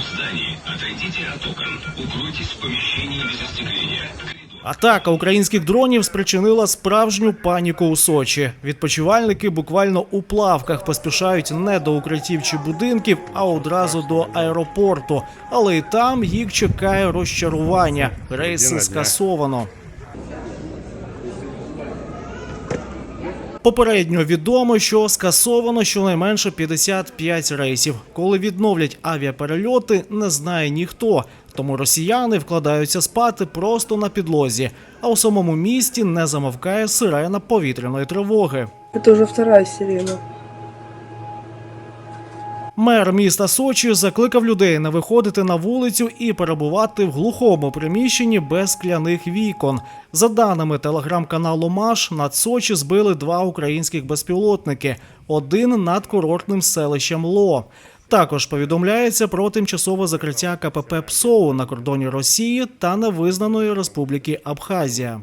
в здании, отойдите от окон, укройтесь в помещении без остекления. Атака українських дронів спричинила справжню паніку у Сочі. Відпочивальники буквально у плавках поспішають не до укриттів чи будинків, а одразу до аеропорту. Але і там їх чекає розчарування. Рейси скасовано. Попередньо відомо, що скасовано щонайменше 55 рейсів. Коли відновлять авіаперельоти, не знає ніхто. Тому росіяни вкладаються спати просто на підлозі. А у самому місті не замовкає сирена повітряної тривоги. Це вже втора сирена. Мер міста Сочі закликав людей не виходити на вулицю і перебувати в глухому приміщенні без скляних вікон. За даними телеграм-каналу Маш, над Сочі збили два українських безпілотники, один над курортним селищем Ло. Також повідомляється про тимчасове закриття КПП ПСОУ на кордоні Росії та невизнаної Республіки Абхазія.